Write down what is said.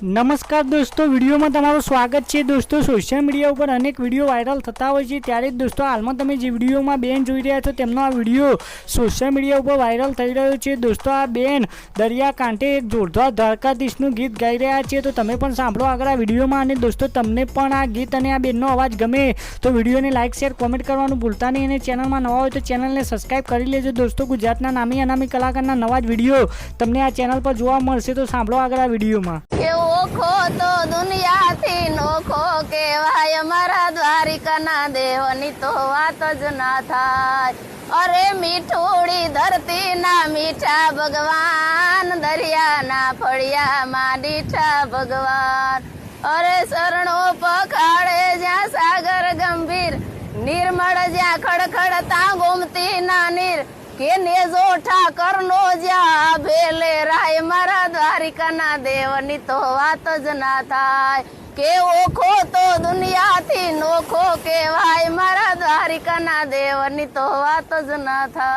નમસ્કાર દોસ્તો, વિડીયોમાં તમારું સ્વાગત છે. દોસ્તો સોશિયલ મીડિયા ઉપર અનેક વીડિયો વાયરલ થતા હોય છે. ત્યારે જ દોસ્તો, હાલમાં તમે જે વિડીયોમાં બેન જોઈ રહ્યા છો, તેમનો આ વીડિયો સોશિયલ મીડિયા ઉપર વાયરલ થઈ રહ્યો છે. દોસ્તો, આ બેન દરિયા કાંઠે એક જોરદાર દ્વારકાધીશનું ગીત ગાઈ રહ્યા છે. તો તમે પણ સાંભળો આગળ આ વિડીયોમાં. અને દોસ્તો, તમને પણ આ ગીત અને આ બેનનો અવાજ ગમે, તો વિડીયોને લાઇક શેર કોમેન્ટ કરવાનું ભૂલતા નહીં. અને ચેનલમાં નવા હોય તો ચેનલને સબસ્ક્રાઇબ કરી લેજો. દોસ્તો, ગુજરાતના નામી અનામી કલાકારના નવા જ વીડિયો તમને આ ચેનલ પર જોવા મળશે. તો સાંભળો આગળ આ વિડીયોમાં કે ઓખો તો દુનિયાથી નોખો કેવાય મારા દ્વારિકાના દેવની તો વાત જ ના થાય. અરે મીઠુડી ધરતીના મીઠા ભગવાન, દરિયાના ફળિયામાં દીઠા ભગવાન. અરે શરણો પખાડે જ્યાં સાગર ગંભીર, નિર્મળ જ્યાં ખડખડતા ગોમતી ના નીર. કે નેજો ઠાકર નો જ્યાં દ્વારિકાના દેવની તો વાત જ ના થાય. કે ઓખો તો દુનિયાથી નોખો કેવાય મારા દ્વારિકાના દેવની તો વાત જ ના થાય.